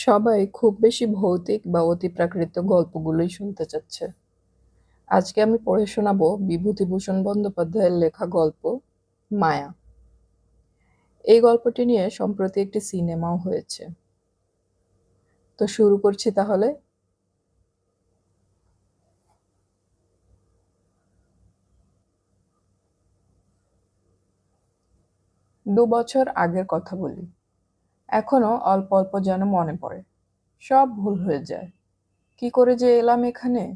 সবাই খুব বেশি ভৌতিক বা অতিপ্রাকৃত গল্পগুলোই শুনতে চাচ্ছে। আজকে আমি পড়ে শোনাবো বিভূতিভূষণ বন্দ্যোপাধ্যায়ের লেখা গল্প, মায়া। এই গল্পটি নিয়ে সম্প্রতি একটি সিনেমাও হয়েছে। তো শুরু করছি তাহলে। দু বছর আগের কথা বলি। এখনও অল্প অল্প যেন মনে পড়ে। সব ভুল হয়ে যায়। কি করে যে এলাম এখানে?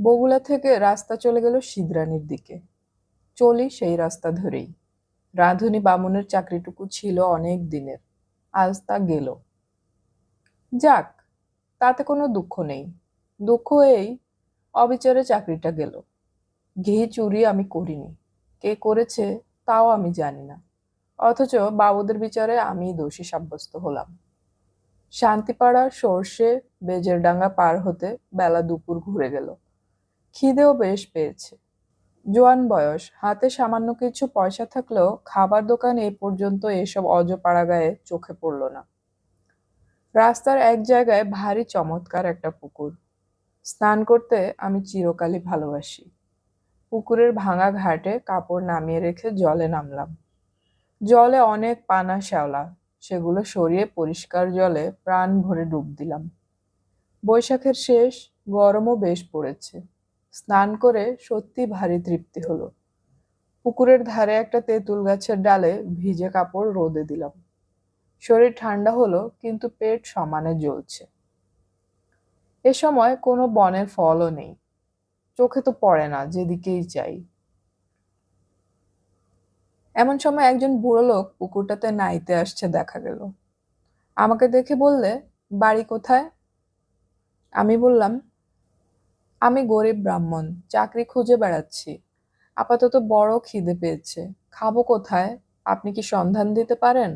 বগুলা থেকে রাস্তা চলে গেল সিদ্রানির দিকে। চলি সেই রাস্তা ধরেই। রাঁধুনি বামুনের চাকরিটুকু ছিল অনেক দিনের। আজ তা গেল। যাক, তাতে কোনো দুঃখ নেই। দুঃখ এই অবিচারে চাকরিটা গেল। ঘি চুরি আমি করিনি। কে করেছে তাও আমি জানি না। অথচ বাবুদের বিচারে আমি দোষী সাব্যস্ত হলাম। শান্তিপাড়া, সর্ষে বেজের ডাঙ্গা পার হতে বেলা দুপুর ঘুরে গেল। খিদেও বেশ পেয়েছে। জোয়ান বয়স, হাতে সামান্য কিছু পয়সা থাকলেও খাবার দোকান এ পর্যন্ত এসব অজপাড়া গায়ে চোখে পড়ল না। রাস্তার এক জায়গায় ভারী চমৎকার একটা পুকুর। স্নান করতে আমি চিরকালই ভালোবাসি। পুকুরের ভাঙা ঘাটে কাপড় নামিয়ে রেখে জলে নামলাম। জলে অনেক পানা শ্যাওলা, সেগুলো সরিয়ে পরিষ্কার জলে প্রাণ ভরে ডুব দিলাম। বৈশাখের শেষ, গরমও বেশ পড়েছে। স্নান করে সত্যি ভারী তৃপ্তি হলো। পুকুরের ধারে একটা তেঁতুল গাছের ডালে ভিজে কাপড় রোদে দিলাম। শরীর ঠান্ডা হলো, কিন্তু পেট সমানে জ্বলছে। এ সময় কোনো বনের ফলও নেই। চোখে তো পড়ে না, যেদিকেই চাই। এমন সময় একজন বুড়ো লোক পুকুরটাতে নাইতে আসছে, দেখা গেল। আমাকে দেখে বললে, বাড়ি কোথায়? আমি বললাম, আমি গরিব ব্রাহ্মণ, চাকরি খুঁজে বেড়াচ্ছি। আপাতত বড় খিদে পেয়েছে। খাব কোথায়? আপনি কি সন্ধান দিতে পারেন?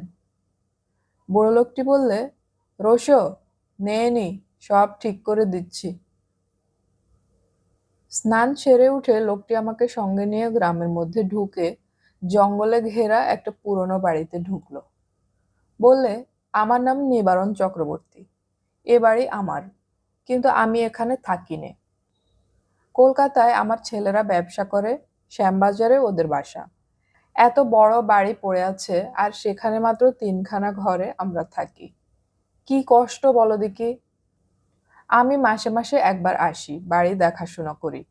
বুড়ো লোকটি বললে, রোশো, নেয়ে নি, সব ঠিক করে দিচ্ছি। স্নান সেরে উঠে লোকটি আমাকে সঙ্গে নিয়ে গ্রামের মধ্যে ঢুকে জঙ্গলে ঘেরা একটা পুরনো বাড়িতে ঢুকলো। বললে, আমার নাম নিবারণ চক্রবর্তী। এ বাড়ি আমার, কিন্তু আমি এখানে থাকি নে কলকাতায় আমার ছেলেরা ব্যবসা করে, শ্যামবাজারে ওদের বাসা। এত বড় বাড়ি পড়ে আছে, আর সেখানে মাত্র তিনখানা ঘরে আমরা থাকি। কি কষ্ট বলো দেখি। আমি মাসে মাসে একবার আসি, বাড়ি দেখাশোনা করি।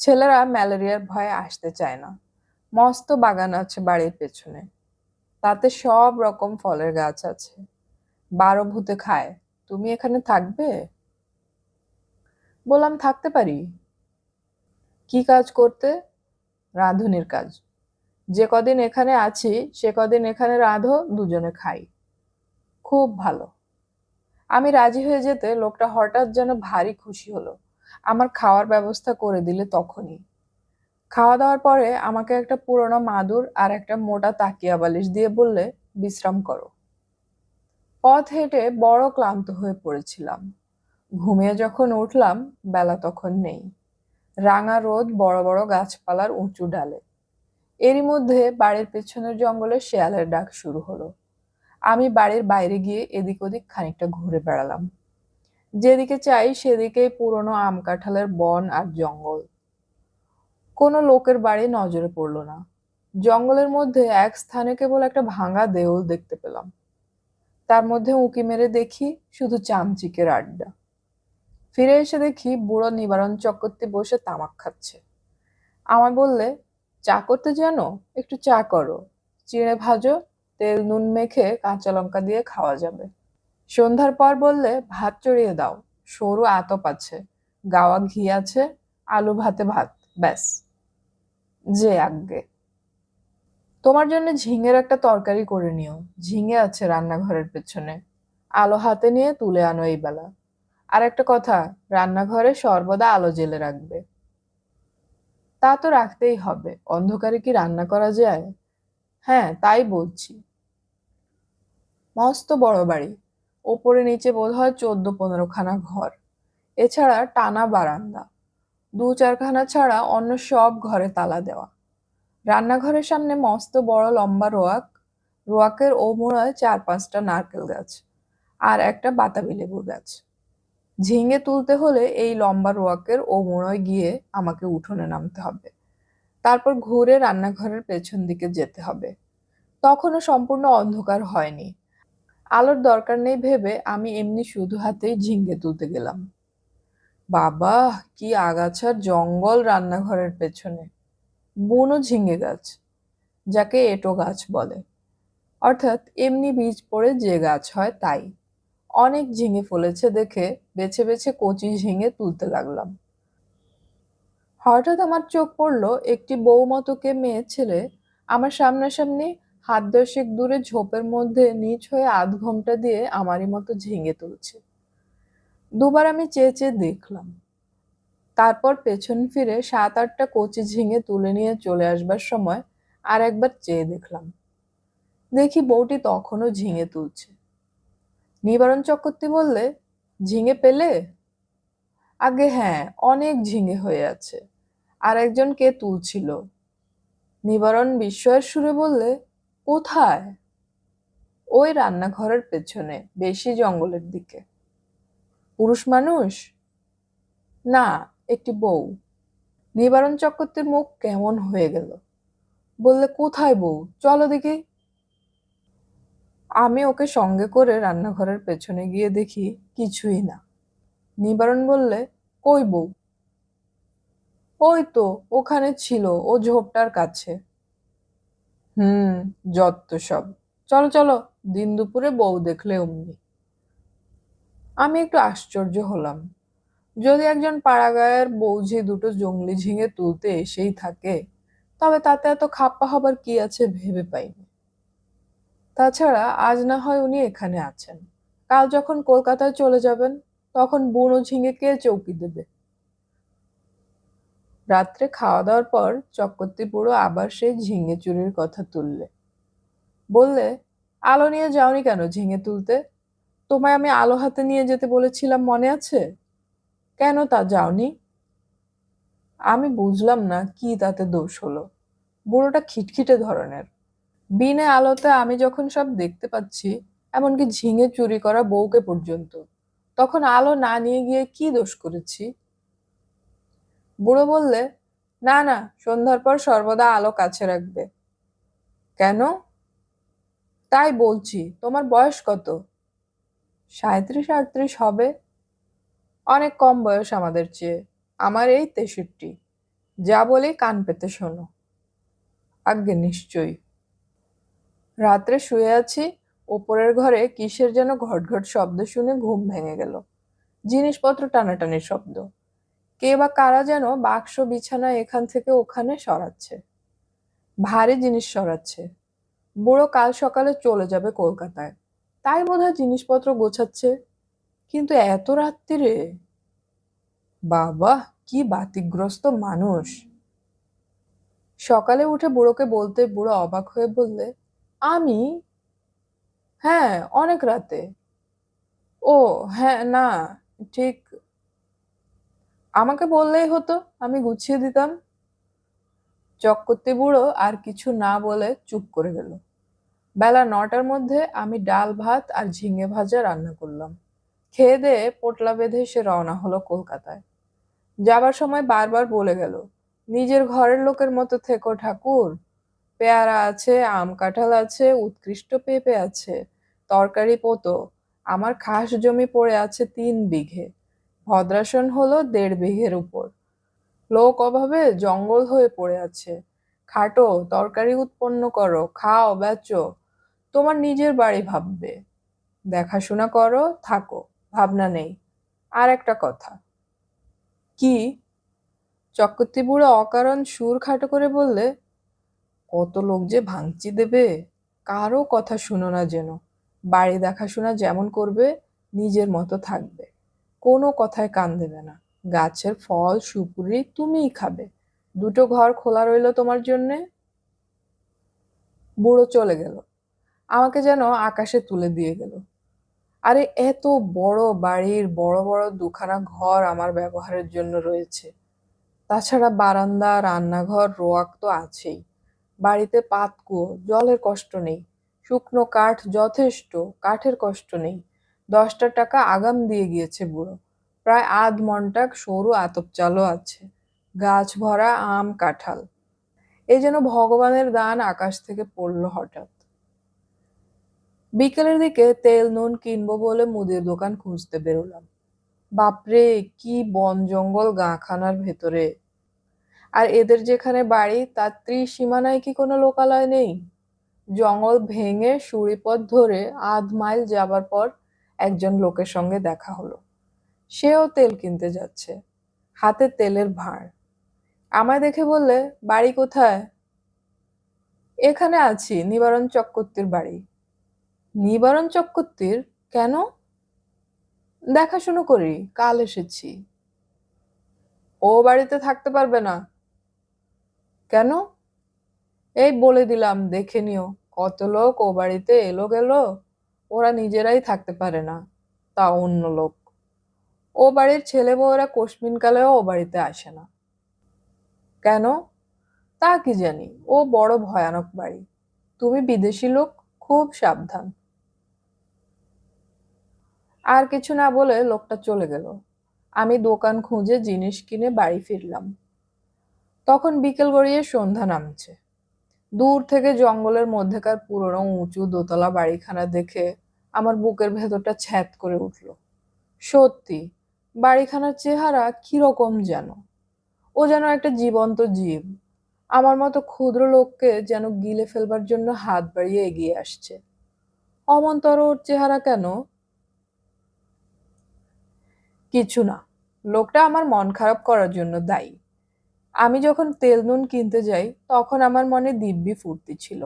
ছেলেরা ম্যালেরিয়ার ভয়ে আসতে চায় না। মস্ত বাগান আছে বাড়ির পেছনে। তাতে সব রকম ফলের গাছ আছে। বারো ভূতে খায়। তুমি এখানে থাকবে? বললাম, থাকতে পারি। কি কাজ করতে? রাঁধুনির কাজ। যে কদিন এখানে আছি, সে কদিন এখানে রাঁধো, দুজনে খাই। খুব ভালো। আমি রাজি হয়ে যেতে লোকটা হঠাৎ যেন ভারী খুশি হলো। আমার খাওয়ার ব্যবস্থা করে দিলে তখনই। খাওয়া দাওয়ার পরে আমাকে একটা পুরনো মাদুর আর একটা মোটা তাকিয়া বালিশ দিয়ে বললে, বিশ্রাম করো। পথ হেঁটে বড় ক্লান্ত হয়ে পড়েছিলাম। ঘুমিয়ে যখন উঠলাম, বেলা তখন নেই। রাঙা রোদ বড় বড় গাছপালার উঁচু ডালে। এরই মধ্যে বাড়ির পেছনের জঙ্গলে শেয়ালের ডাক শুরু হলো। আমি বাড়ির বাইরে গিয়ে এদিক ওদিক খানিকটা ঘুরে বেড়ালাম। যেদিকে চাই সেদিকেই পুরনো আম কাঁঠালের বন আর জঙ্গল। কোনো লোকের বাড়ি নজরে পড়ল না। জঙ্গলের মধ্যে এক স্থানে কেবল একটা ভাঙা দেউল দেখতে পেলাম। তার মধ্যে উঁকি মেরে দেখি শুধু চামচিকের আড্ডা। ফিরে এসে দেখি বুড়ো নিবারণ চক্রবর্তী বসে তামাক খাচ্ছে। আমায় বললে, চা করতে জানো? একটু চা করো। চিড়ে ভাজো, তেল নুন মেখে কাঁচা লঙ্কা দিয়ে খাওয়া যাবে। সন্ধ্যার পর বললে, ভাত চড়িয়ে দাও। সরু আতপ আছে। গাওয়া ঘি আছে, আলু ভাতে ভাত। ব্যাস। যে আজ্ঞে তোমার জন্য ঝিঙের একটা তরকারি করে নিও। ঝিঙে আছে রান্নাঘরের পেছনে। আলো হাতে নিয়ে তুলে আনো এই বেলা। আর একটা কথা, রান্নাঘরে সর্বদা আলো জেলে রাখবে। তা তো রাখতেই হবে। অন্ধকারে কি রান্না করা যায়? হ্যাঁ তাই বলছি। মস্ত বড় বাড়ি। ওপরে নিচে বোধ হয় চোদ্দ পনেরো খানা ঘর। এছাড়া টানা বারান্দা। দু চারখানা ছাড়া অন্য সব ঘরে তালা দেওয়া। রান্নাঘরের সামনে মস্ত বড় লম্বা রোয়াক, রোয়াকের ওমোড়ায় চার পাঁচটা নারকেল গাছ আর একটা বাতাবি লেবুর গাছ। ঝিঙে তুলতে হলে এই লম্বা রোয়াকের ও মোড়য় গিয়ে আমাকে উঠোনে নামতে হবে। তারপর ঘুরে রান্নাঘরের পেছন দিকে যেতে হবে। তখনও সম্পূর্ণ অন্ধকার হয়নি। আলোর দরকার নেই ভেবে আমি এমনি শুধু হাতেই ঝিঙ্গে তুলতে গেলাম। বাবা, কি আগাছার জঙ্গল রান্নাঘরের পেছনে। বুনো ঝিঙে গাছ, যাকে এটো গাছ বলে। অর্থাৎ এমনি বীজ পড়ে যে গাছ হয় তাই। অনেক ঝিঙে ফলেছে দেখে বেছে বেছে কচি ঝিঙে তুলতে লাগলাম। হঠাৎ আমার চোখ পড়ল একটি বউ মতোকে মেয়ে ছেলে আমার সামনাসামনি হাত দশেক দূরে ঝোপের মধ্যে নিচ হয়ে আধ ঘণ্টা দিয়ে আমারই মতো ঝিঙে তুলছে। দুবার আমি চেয়ে চেয়ে দেখলাম। তারপর পেছন ফিরে সাত আটটা কচি ঝিঙে তুলে নিয়ে চলে আসবার সময় আর একবার চেয়ে দেখলাম। দেখি বউটি তখনও ঝিঙে তুলছে। নিবারণ চক্রবর্তী বললে, ঝিঙে পেলে? আগে হ্যাঁ অনেক ঝিঙে হয়ে আছে। আর একজন কে তুলছিল? নিবারণ বিস্ময়ের সুরে বললে, কোথায়? ওই রান্নাঘরের পেছনে, বেশি জঙ্গলের দিকে। পুরুষ মানুষ? না, একটি বউ। নিবারণ চক্রবর্তীর মুখ কেমন হয়ে গেল? বললে, কোথায় বউ? চলো দেখি। আমি ওকে সঙ্গে করে রান্নাঘরের পেছনে গিয়ে দেখি কিছুই না। নিবারণ বললে, কই বউ? ওই তো, ওখানে ছিল, ও ঝোপটার কাছে। হুম যত সব। চলো চলো, দিন দুপুরে বউ দেখলে অমনি। আমি একটু আশ্চর্য হলাম। যদি একজন পাড়াগাঁয়ের বৌঝি দুটো জঙ্গলি ঝিঙে তুলতে এসেই থাকে, তবে তাতে এত খাপ্পা হবার কি আছে ভেবে পাইনি। তাছাড়া আজ না হয় উনি এখানে আছেন। কাল যখন কলকাতায় চলে যাবেন, তখন বুনো ঝিঙে কে চৌকি দেবে? রাত্রে খাওয়া দাওয়ার পর চক্রবর্তী বুড়ো আবার সেই ঝিঙে চুরির কথা তুললে। বললে, আলো নিয়ে যাওনি কেন ঝিঙে তুলতে? তোমায় আমি আলো হাতে নিয়ে যেতে বলেছিলাম, মনে আছে? কেন তা যাওনি? আমি বুঝলাম না কি তাতে দোষ হলো। বুড়োটা খিটখিটে ধরনের। বিনে আলোতে আমি যখন সব দেখতে পাচ্ছি, এমনকি ঝিঙে চুরি করা বউকে পর্যন্ত, তখন আলো না নিয়ে গিয়ে কি দোষ করেছি? বুড়ো বললে, না না, সন্ধ্যার পর সর্বদা আলো কাছে রাখবে। কেন? তাই বলছি, তোমার বয়স কত? সাঁত্রিশ আটত্রিশ হবে। অনেক কম বয়স আমাদের চেয়ে। আমার এই তেষট্টি। যা বলি কান পেতে শোনো। আজ্ঞে নিশ্চয়ই। রাত্রে শুয়ে আছি, ওপরের ঘরে কিসের যেন ঘটঘট শব্দ শুনে ঘুম ভেঙে গেল। জিনিসপত্র টানাটানির শব্দ। কে বা কারা যেন বাক্স, বিছানা এখান থেকে ওখানে সরাচ্ছে। ভারী জিনিস সরাচ্ছে। বুড়ো কাল সকালে চলে যাবে কলকাতায়। তাই বোধহয় জিনিসপত্র গোছাচ্ছে। কিন্তু এত রাত্রিরে বাবা, কি বাতিগ্রস্ত মানুষ। সকালে উঠে বুড়োকে বলতে, বুড়ো অবাক হয়ে বললে, আমি? হ্যাঁ অনেক রাতে। ও হ্যাঁ না, ঠিক। আমাকে বললেই হতো, আমি গুছিয়ে দিতাম। চক্করতি বুড়ো আর কিছু না বলে চুপ করে গেল। বেলা নটার মধ্যে আমি ডাল ভাত আর ঝিঙে ভাজা রান্না করলাম। খেয়ে দিয়ে পোটলা বেঁধে সে রওনা হলো কলকাতায়। যাবার সময় বারবার বলে গেল, নিজের ঘরের লোকের মতো থেকো ঠাকুর। পেয়ারা আছে, আম কাঁঠাল আছে, উৎকৃষ্ট পেঁপে আছে, তরকারি পোতো। আমার খাস জমি পড়ে আছে তিন বিঘে। ভদ্রাসন হলো দেড় বিঘের উপর। লোক অভাবে জঙ্গল হয়ে পড়ে আছে। খাটো, তরকারি উৎপন্ন করো, খাও, বেচো। তোমার নিজের বাড়ি ভাববে। দেখাশোনা করো, থাকো, ভাবনা নেই। আর একটা কথা। কি? চক্রবর্তী বুড়ো অকারণ সুর খাটো করে বললে, কত লোক যে ভাঙচি দেবে? কারও কথা শুনো না যেন। বাড়ি দেখাশোনা যেমন করবে, নিজের মতো থাকবে। কোনো কথায় কান দেবে না। গাছের ফল, সুপুরি তুমিই খাবে। দুটো ঘর খোলা রইল তোমার জন্যে? বুড়ো চলে গেল। আমাকে যেন আকাশে তুলে দিয়ে গেল। আরে, এত বড় বাড়ির বড় বড় দুখানা ঘর আমার ব্যবহারের জন্য রয়েছে। তাছাড়া বারান্দা, রান্নাঘর, রোয়াক তো আছেই। বাড়িতে পাতকুয়ো, জলের কষ্ট নেই। শুকনো কাঠ যথেষ্ট, কাঠের কষ্ট নেই। দশটা টাকা আগাম দিয়ে গিয়েছে বুড়ো। প্রায় আধ মনটাক সরু আতপ চালও আছে। গাছ ভরা, আম, কাঁঠাল। এই যেন ভগবানের দান আকাশ থেকে পড়ল হঠাৎ। বিকেলের দিকে তেল, নুন কিনবো বলে মুদির দোকান খুঁজতে বেরোলাম। বাপরে, কি বন জঙ্গল গাঁখানার ভেতরে। আর এদের যেখানে বাড়ি, তার ত্রিসীমানায় কি কোনো লোকালয় নেই? জঙ্গল ভেঙে সুড়িপথ ধরে আধ মাইল যাবার পর একজন লোকের সঙ্গে দেখা হলো। সেও তেল কিনতে যাচ্ছে, হাতে তেলের ভাঁড়। আমায় দেখে বললে, বাড়ি কোথায়? এখানে আছি, নিবারণ চক্রবর্তীর বাড়ি। নিবারণ চক্রবর্তীর কেন? দেখাশুনো করি, কাল এসেছি। ও বাড়িতে থাকতে পারবে না। কেন? এই বলে দিলাম, দেখে নিও, কত লোক ও বাড়িতে এলো গেল, ওরা নিজেরাই থাকতে পারে না, তা অন্য লোক। ও বাড়ির ছেলে বউরা কোশমিন কালেও ও বাড়িতে আসে না। কেন? তা কি জানি, ও বড় ভয়ানক বাড়ি। তুমি বিদেশি লোক, খুব সাবধান। আর কিছু না বলে লোকটা চলে গেল। আমি দোকান খুঁজে জিনিস কিনে বাড়ি ফিরলাম। তখন বিকেল গড়িয়ে সন্ধ্যা নামছে। দূর থেকে জঙ্গলের মধ্যেকার পুরনো উঁচু দোতলা বাড়িখানা দেখে আমার বুকের ভেতরটা ছ্যাত করে উঠল। সত্যি, বাড়িখানার চেহারা কীরকম যেন। ও যেন একটা জীবন্ত জীব। আমার মতো ক্ষুদ্র লোককে যেন গিলে ফেলবার জন্য হাত বাড়িয়ে এগিয়ে আসছে। অমন্তর ওর চেহারা কেন? কিছু না। লোকটা আমার মন খারাপ করার জন্য দায়ী। আমি যখন তেল নুন কিনতে যাই, তখন আমার মনে দিব্যি ফুর্তি ছিল।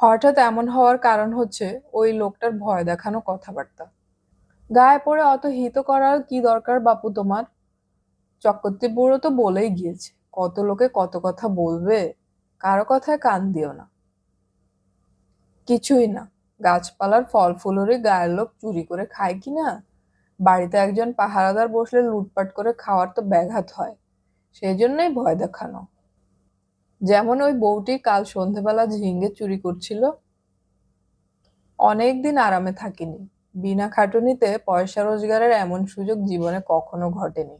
হঠাৎ এমন হওয়ার কারণ হচ্ছে ওই লোকটার ভয় দেখানো কথাবার্তা। গায়ে পড়ে অত হিত করার কি দরকার বাপু তোমার? চক্রবর্তী বুড়ো তো বলেই গিয়েছে, কত লোকে কত কথা বলবে, কারও কথায় কান দিও না। কিছুই না, গাছপালার ফল ফুলরে গায়ের লোক চুরি করে খায় কি না? বাড়িতে একজন পাহারাদার বসলে লুটপাট করে খাওয়ার তো ব্যাঘাত হয় সেই জন্যই ভয় দেখানো। যেমন ওই বউটি কাল সন্ধেবেলা ঝিঙ্গে চুরি করছিল। অনেকদিন আরামে থাকিনি। বিনা খাটুনিতে পয়সা রোজগারের এমন সুযোগ জীবনে কখনো ঘটেনি।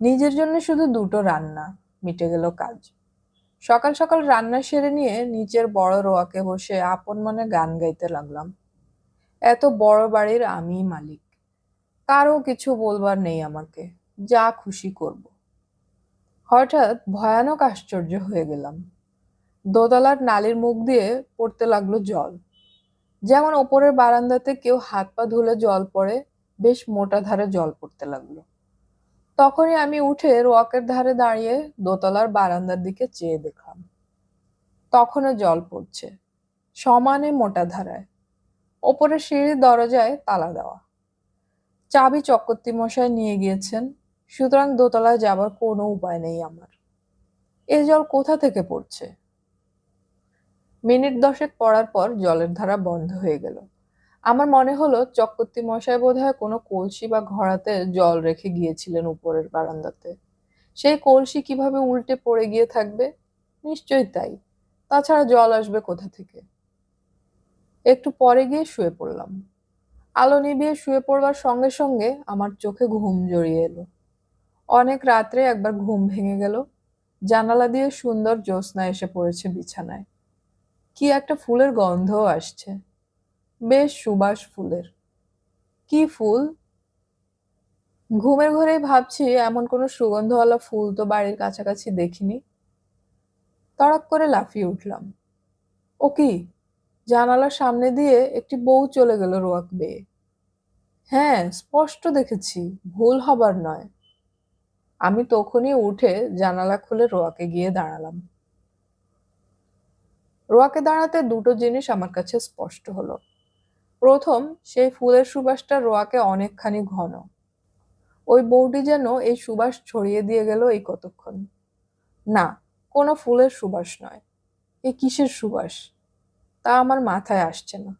নিজের জন্য শুধু দুটো রান্না, মিটে গেল কাজ। সকাল সকাল রান্না সেরে নিয়ে নিচের বড় রোয়াকে বসে আপন মনে গান গাইতে লাগলাম। এত বড় বাড়ির আমি মালিক। কারও কিছু বলবার নেই আমাকে, যা খুশি করব। হঠাৎ ভয়ানক আশ্চর্য হয়ে গেলাম। দোতলার নালির মুখ দিয়ে পড়তে লাগল জল। যেমন ওপরের বারান্দাতে কেউ হাত পা ধুলে জল পড়ে, বেশ মোটা ধারে জল পড়তে লাগল। তখনই আমি উঠে রোয়াকের ধারে দাঁড়িয়ে দোতলার বারান্দার দিকে চেয়ে দেখলাম। তখনও জল পড়ছে, সমানে মোটা ধারায়। ওপরে সিঁড়ির দরজায় তালা দেওয়া। চাবি চক্রবর্তী মশাই নিয়ে গিয়েছেন। সুতরাং দোতলায় যাবার কোনো উপায় নেই আমার। এ জল কোথা থেকে পড়ছে? মিনিট দশেক পড়ার পর জলের ধারা বন্ধ হয়ে গেল। আমার মনে হলো চক্রবর্তী মশাই বোধহয় কোনো কলসি বা ঘড়াতে জল রেখে গিয়েছিলেন উপরের বারান্দাতে। সেই কলসি কীভাবে উল্টে পড়ে গিয়ে থাকবে? নিশ্চয়ই তাই। তাছাড়া জল আসবে কোথা থেকে? একটু পরে গিয়ে শুয়ে পড়লাম। আলো নিভিয়ে শুয়ে পড়বার সঙ্গে সঙ্গে আমার চোখে ঘুম জড়িয়ে এলো। অনেক রাত্রে একবার ঘুম ভেঙে গেল। জানালা দিয়ে সুন্দর জ্যোৎস্না এসে পড়েছে বিছানায়। কি একটা ফুলের গন্ধও আসছে। বেশ সুবাস ফুলের। কি ফুল? ঘুমের ঘরেই ভাবছি এমন কোনো সুগন্ধওয়ালা ফুল তো বাড়ির কাছাকাছি দেখিনি। তড়াক করে লাফিয়ে উঠলাম। ও কি? জানালার সামনে দিয়ে একটি বউ চলে গেল রোয়াক বেয়ে। হ্যাঁ স্পষ্ট দেখেছি, ভুল হবার নয়। আমি তখনই উঠে জানালা খুলে রোয়াকে গিয়ে দাঁড়ালাম। রোয়াকে দাঁড়াতে দুটো জিনিস আমার কাছে স্পষ্ট হলো। প্রথম, সেই ফুলের সুবাসটা রোয়াকে অনেকখানি ঘন। ওই বউটি যেন এই সুবাস ছড়িয়ে দিয়ে গেল এই কতক্ষণ। না, কোনো ফুলের সুবাস নয়। এ কিসের সুবাস? তা আমার মাথায় আসছে না।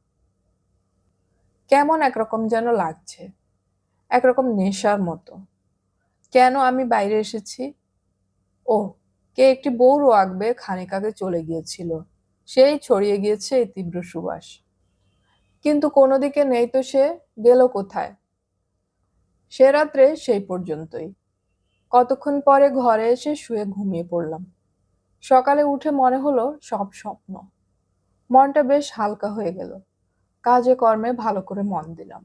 কেমন একরকম যেন লাগছে, একরকম নেশার মতো। কেন আমি বাইরে এসেছি? ও, কে একটি বউ আঁকবে খানিক আগে চলে গিয়েছিল, সেই ছড়িয়ে গিয়েছে এই তীব্র সুবাস। কিন্তু কোনো দিকে নেই তো সে, গেল কোথায়? সে রাত্রে সেই পর্যন্তই। কতক্ষণ পরে ঘরে এসে শুয়ে ঘুমিয়ে পড়লাম। সকালে উঠে মনে হলো সব স্বপ্ন। মনটা বেশ হালকা হয়ে গেল। কাজে কর্মে ভালো করে মন দিলাম।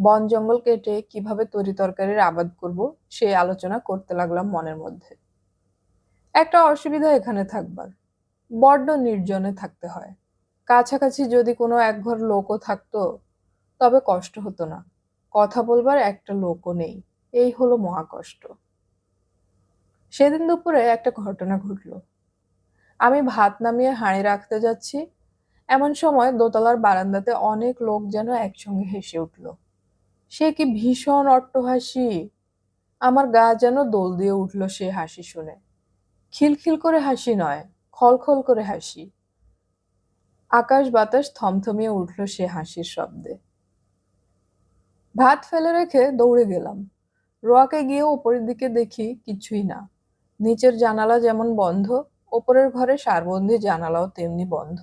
বন জঙ্গল কেটে কীভাবে তরি তরকারির আবাদ করব সেই আলোচনা করতে লাগলাম মনের মধ্যে। একটা অসুবিধা এখানে থাকবার। বড্ড নির্জনে থাকতে হয়। কাছাকাছি যদি কোনো একঘর লোকও থাকতো, তবে কষ্ট হতো না। কথা বলবার একটা লোকও নেই। এই হলো মহাকষ্ট। সেদিন দুপুরে একটা ঘটনা ঘটলো। আমি ভাত নামিয়ে হাঁড়ি রাখতে যাচ্ছি। এমন সময় দোতলার বারান্দাতে অনেক লোক যেন একসঙ্গে হেসে উঠল। সে কি ভীষণ অট্টহাসি। আমার গা যেন দোল দিয়ে উঠল সে হাসি শুনে। খিলখিল করে হাসি নয়, খলখল করে হাসি। আকাশ বাতাস থমথমিয়ে উঠল সে হাসির শব্দে। ভাত ফেলে রেখে দৌড়ে গেলাম। রোয়াকে গিয়ে ওপরের দিকে দেখি কিছুই না। নিচের জানালা যেমন বন্ধ, ওপরের ঘরে সারবন্দি জানালাও তেমনি বন্ধ।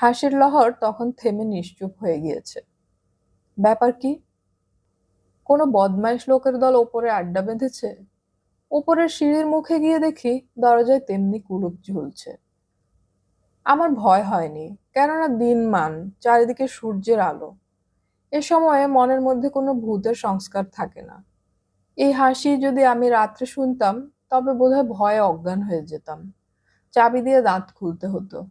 হাসির লহর তখন থেমে নিশ্চুপ হয়ে গিয়েছে। ব্যাপার কি? কোনো বদমাইশ লোকের দল ওপরে আড্ডা বেঁধেছে? ওপরের সিঁড়ির মুখে গিয়ে দেখি দরজায় তেমনি কুলুপ ঝুলছে। আমার ভয় হয়নি, কেননা দিনমান চারিদিকে সূর্যের আলো। এ সময়ে মনের মধ্যে কোনো ভূতের সংস্কার থাকে না। এই হাসি যদি আমি রাত্রে শুনতাম, তবে বোধহয় ভয়ে অজ্ঞান হয়ে যেতাম। চাবি দিয়ে দাঁত খুলতে হতো।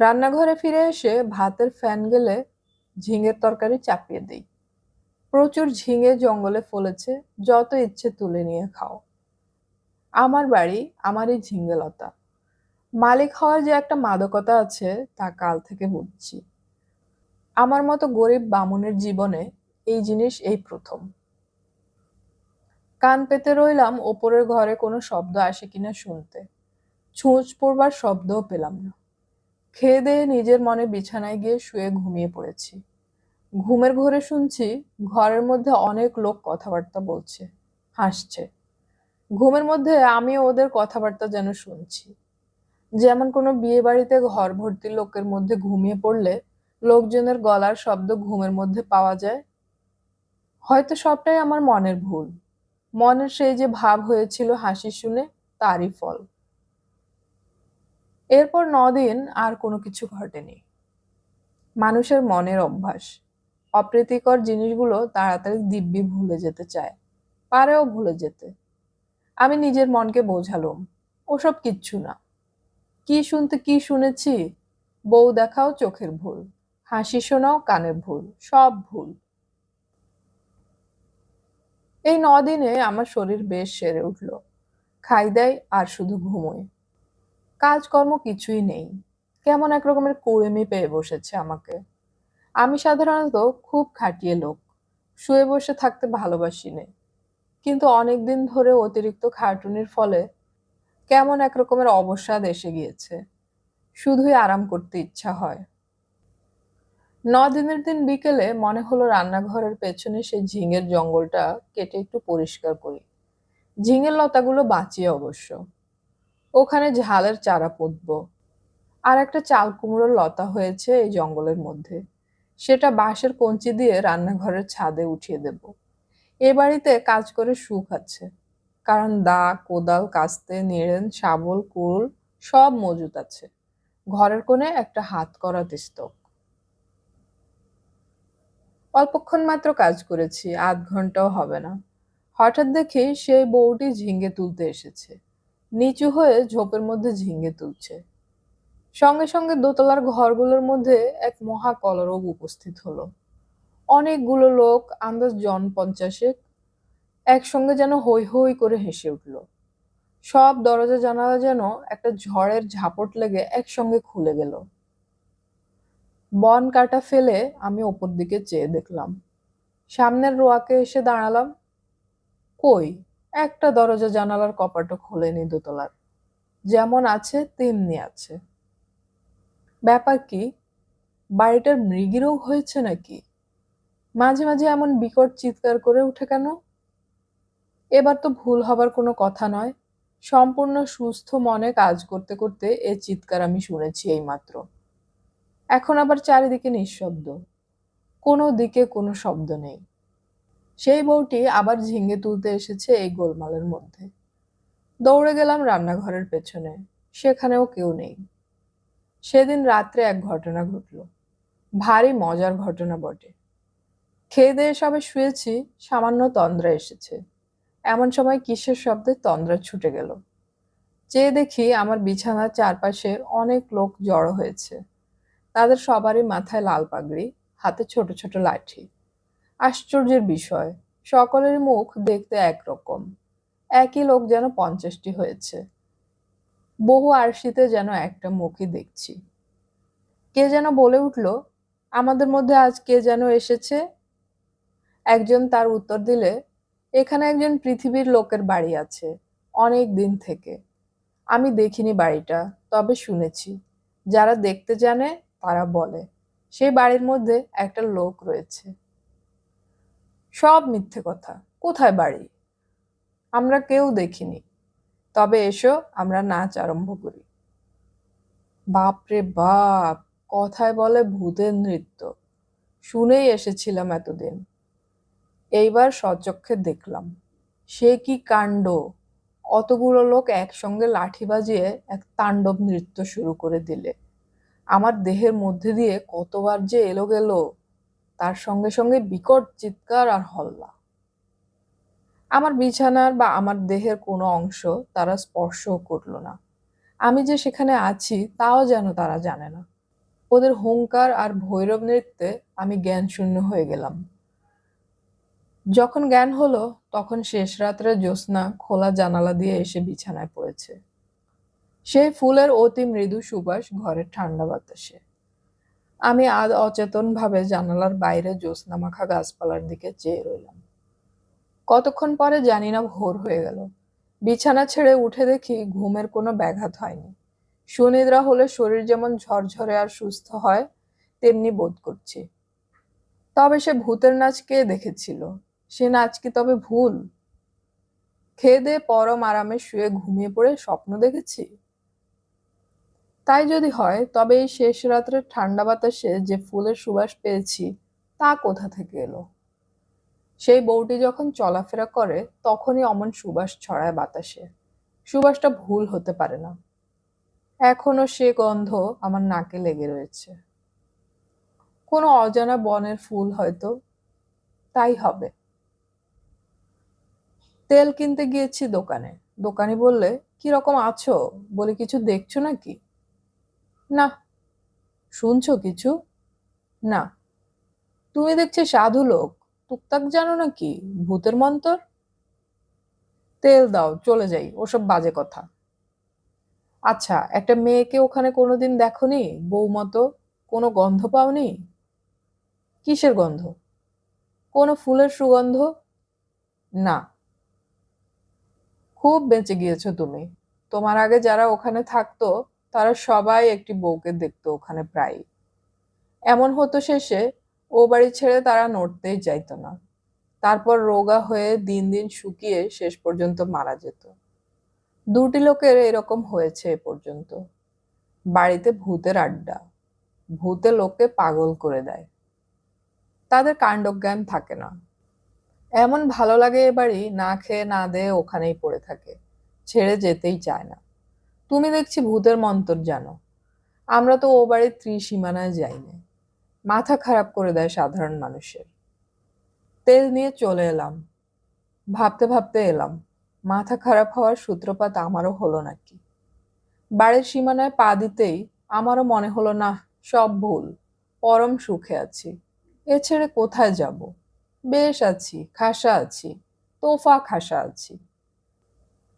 রান্নাঘরে ফিরে এসে ভাতের ফ্যান গেলে ঝিঙের তরকারি চাপিয়ে দিই। প্রচুর ঝিঙে জঙ্গলে ফলেছে, যত ইচ্ছে তুলে নিয়ে খাও। আমার বাড়ি, আমারই ঝিঙ্গে লতা মালিক হওয়ার যে একটা মাদকতা আছে, তা কাল থেকে বুঝছি। আমার মতো গরিব বামুনের জীবনে এই জিনিস এই প্রথম। কান পেতে রইলাম ওপরের ঘরে কোনো শব্দ আসে কিনা শুনতে। ছুঁচ পড়বার শব্দও পেলাম না। খেয়ে দিয়ে নিজের মনে বিছানায় গিয়ে শুয়ে ঘুমিয়ে পড়েছি। ঘুমের ঘরে শুনছি ঘরের মধ্যে অনেক লোক কথাবার্তা বলছে, হাসছে। ঘুমের মধ্যে আমি ওদের কথাবার্তা যেন শুনছি। যেমন কোনো বিয়ে বাড়িতে ঘর ভর্তি লোকের মধ্যে ঘুমিয়ে পড়লে লোকজনের গলার শব্দ ঘুমের মধ্যে পাওয়া যায়। হয়তো সবটাই আমার মনের ভুল। মনের সেই যে ভাব হয়েছিল হাসি শুনে তারই ফল। এরপর নদিন আর কোনো কিছু ঘটেনি। মানুষের মনের অভ্যাস, অপ্রীতিকর জিনিসগুলো তাড়াতাড়ি দিব্যি ভুলে যেতে চায়, পারেও ভুলে যেতে। আমি নিজের মনকে বোঝালুম, ওসব কিচ্ছু না। কি শুনতে কি শুনেছি? বউ দেখাও চোখের ভুল, হাসি শোনাও কানের ভুল, সব ভুল। এই দিনে আমার শরীর বেশ সেরে উঠল। খাই দেয় আর শুধু ঘুমোয়। কাজকর্ম কিছুই নেই। কেমন এক রকমের কুড়েমি পেয়ে বসেছে আমাকে। আমি সাধারণত খুব খাটিয়ে লোক। শুয়ে বসে থাকতে ভালোবাসি নে। কিন্তু অনেকদিন ধরে অতিরিক্ত খাটুনির ফলে কেমন এক রকমের অবসাদ এসে গিয়েছে। শুধুই আরাম করতে ইচ্ছা হয়। ন দিনের দিন বিকেলে মনে হলো রান্নাঘরের পেছনে সেই ঝিঙের জঙ্গলটা কেটে একটু পরিষ্কার করি। ঝিঙের লতাগুলো বাঁচিয়ে অবশ্য। ওখানে ঝালের চারা পুঁতব। আর একটা চাল কুমড়োর লতা হয়েছে এই জঙ্গলের মধ্যে। সেটা বাঁশের কঞ্চি দিয়ে রান্নাঘরের ছাদে উঠিয়ে দেব। এ বাড়িতে কাজ করে সুখ আছে। কারণ দা, কোদাল, কাস্তে, নিড়েন, শাবল, কুড়ুল সব মজুত আছে। ঘরের কোণে একটা হাত করা দিস্তক অল্পক্ষণ মাত্র কাজ করেছি আধ ঘন্টাও হবে না। হঠাৎ দেখি সেই বউটি ঝিঙ্গে তুলতে এসেছে। নিচু হয়ে ঝোপের মধ্যে ঝিঙ্গে তুলছে। সঙ্গে সঙ্গে দোতলার ঘরগুলোর মধ্যে এক মহা কলরব উপস্থিত হলো। অনেকগুলো লোক, আন্দাজ জন পঞ্চাশেক, একসঙ্গে যেন হৈ হৈ করে হেসে উঠল। সব দরজা জানালা যেন একটা ঝড়ের ঝাপট লেগে একসঙ্গে খুলে গেল। বন কাটা ফেলে আমি ওপর দিকে চেয়ে দেখলাম। সামনের রোয়াকে এসে দাঁড়ালাম। কই? একটা দরজা জানালার কপাটও খোলেনি দোতলার। যেমন আছে, তেমনি আছে। ব্যাপার কি, বাড়িটার মৃগীরোগ হয়েছে নাকি? মাঝে মাঝে এমন বিকট চিৎকার করে উঠে কেন? এবার তো ভুল হবার কোনো কথা নয়। সম্পূর্ণ সুস্থ মনে কাজ করতে করতে এ চিৎকার আমি শুনেছি এই মাত্র এখন আবার চারিদিকে নিঃশব্দ। কোনো দিকে কোনো শব্দ নেই। সেই বউটি আবার ঝিঙ্গে তুলতে এসেছে এই গোলমালের মধ্যে। দৌড়ে গেলাম রান্নাঘরের পেছনে, সেখানেও কেউ নেই। সেদিন রাত্রে এক ঘটনা ঘটল। ভারী মজার ঘটনা বটে। খেয়ে দিয়ে সবে শুয়েছি, সামান্য তন্দ্রা এসেছে। এমন সময় কিসের শব্দে তন্দ্রা ছুটে গেল। চেয়ে দেখি আমার বিছানার চারপাশে অনেক লোক জড়ো হয়েছে। তাদের সবারই মাথায় লাল পাগড়ি, হাতে ছোট ছোট লাঠি। আশ্চর্যের বিষয়, সকলের মুখ দেখতে একরকম। একই লোক যেন পঞ্চাশটি হয়েছে। বহু আরশিতে যেন একটা মুখই দেখছি। কে যেন বলে উঠল, আমাদের মধ্যে আজ কে যেন এসেছে? একজন তার উত্তর দিলে, এখানে একজন পৃথিবীর লোকের বাড়ি আছে, অনেক দিন থেকে। আমি দেখিনি বাড়িটা, তবে শুনেছি। যারা দেখতে জানে, তারা বলে, সেই বাড়ির মধ্যে একটা লোক রয়েছে। সব মিথ্যে কথা। কোথায় বাড়ি? আমরা কেউ দেখিনি। তবে এসো, আমরা নাচ আরম্ভ করি। বাপরে বাপ, কথায় বলে ভূতের নৃত্য। শুনেই এসেছিলাম এতদিন। এইবার সচক্ষে দেখলাম। সে কি কাণ্ড? অতগুলো লোক একসঙ্গে লাঠি বাজিয়ে এক তাণ্ডব নৃত্য শুরু করে দিলে। আমার দেহের মধ্যে দিয়ে কতবার যে এলো গেল তার সঙ্গে সঙ্গে বিকট চিৎকার আর হল্লা। আমার বিছানার বা আমার দেহের কোনো অংশ তারা স্পর্শও করল না। আমি যে সেখানে আছি, তাও যেন তারা জানে না। ওদের হুঙ্কার আর ভৈরব নৃত্যে আমি জ্ঞান শূন্য হয়ে গেলাম। যখন জ্ঞান হলো, তখন শেষ রাত্রে জ্যোৎস্না খোলা জানালা দিয়ে এসে বিছানায় পড়েছে। সেই ফুলের অতি মৃদু সুবাস ঘরের ঠান্ডা বাতাসে। আমি আদ অচেতনভাবে জানালার বাইরে জ্যোৎস্না মাখা গাছপালার দিকে চেয়ে রইলাম। কতক্ষণ পরে জানি না ভোর হয়ে গেল। বিছানা ছেড়ে উঠে দেখি ঘুমের কোনো ব্যাঘাত হয়নি। সুনিদ্রা হলে শরীর যেমন ঝরঝরে আর সুস্থ হয়, তেমনি বোধ করছি। তবে সে ভূতের নাচ কে দেখেছিল? সে নাচ কি তবে ভুল? খেয়ে পরম আরামে শুয়ে ঘুমিয়ে পড়ে স্বপ্ন দেখেছি? তাই যদি হয়, তবে এই শেষ রাত্রের ঠান্ডা বাতাসে যে ফুলের সুবাস পেয়েছি, তা কোথা থেকে এলো? সেই বউটি যখন চলাফেরা করে, তখনই অমন সুবাস ছড়ায় বাতাসে। সুবাসটা ভুল হতে পারে না। এখনও সে গন্ধ আমার নাকে লেগে রয়েছে। কোনো অজানা বনের ফুল হয়তো, তাই হবে। তেল কিনতে গিয়েছি দোকানে। দোকানি বললে, কি রকম আছো? বলে, কিছু দেখছ নাকি? না। শুনছো কিছু? না। তুমি দেখছি সাধু লোক। টুকটাক জানো নাকি? ভূতের মন্তর? তেল দাও, চলে যাই, ওসব বাজে কথা। আচ্ছা একটা মেয়েকে ওখানে কোনোদিন দেখনি? বউ মতো কোনো গন্ধ পাওনি? কিসের গন্ধ? কোনো ফুলের সুগন্ধ? না। খুব বেঁচে গিয়েছো তুমি। তোমার আগে যারা ওখানে থাকতো তারা সবাই একটি বউকে দেখতো ওখানে প্রায় এমন হতো শেষে, ও বাড়ি ছেড়ে তারা নড়তেই চাইতো না। তারপর রোগা হয়ে দিন দিন শুকিয়ে শেষ পর্যন্ত মারা যেত। দুটি লোকের এরকম হয়েছে এ পর্যন্ত। বাড়িতে ভূতের আড্ডা। ভূতে লোককে পাগল করে দেয়। তাদের কাণ্ডজ্ঞান থাকে না। এমন ভালো লাগে এ বাড়ি, না খেয়ে না দেয়ে ওখানেই পড়ে থাকে। ছেড়ে যেতেই চায় না। তুমি দেখছি ভূতের মন্তর জানো। আমরা তো ও বাড়ির ত্রিসীমানায় যাই না মাথা খারাপ করে দেয় সাধারণ মানুষের। তেল নিয়ে চলে এলাম। ভাবতে ভাবতে এলাম, মাথা খারাপ হওয়ার সূত্রপাত আমারও হলো নাকি? বাড়ির সীমানায় পা দিতেই আমারও মনে হলো না সব ভুল, পরম সুখে আছি। এ ছেড়ে কোথায় যাব? বেশ আছি, খাসা আছি, তোফা খাসা আছি।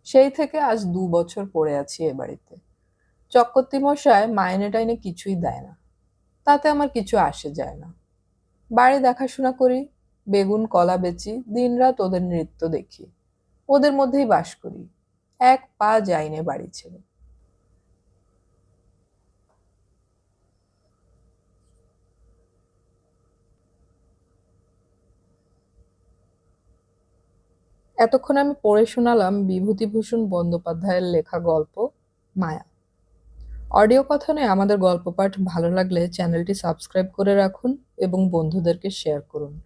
সেই থেকে আজ দু বছর পড়ে আছি এ বাড়িতে। চক্রবর্তী মশায় মাইনে টাইনে কিছুই দেয় না। তাতে আমার কিছু আসে যায় না। বাড়ি দেখাশোনা করি, বেগুন, কলা বেচি, দিনরাত ওদের নৃত্য দেখি। ওদের মধ্যেই বাস করি। এক পা যাইনে বাড়ি ছেড়ে। এতক্ষণ আমি পড়ে শোনালাম বিভূতিভূষণ বন্দ্যোপাধ্যায়ের লেখা গল্প, মায়া। অডিও কথনে আমাদের গল্প পাঠ ভালো লাগলে চ্যানেলটি সাবস্ক্রাইব করে রাখুন এবং বন্ধুদেরকে শেয়ার করুন।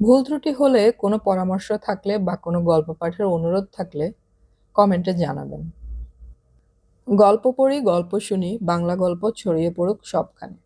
ভুল ত্রুটি হলে, কোনো পরামর্শ থাকলে বা কোনো গল্প পাঠের অনুরোধ থাকলে কমেন্টে জানাবেন। গল্প পড়ি, গল্প শুনি, বাংলা গল্প ছড়িয়ে পড়ুক সবখানে।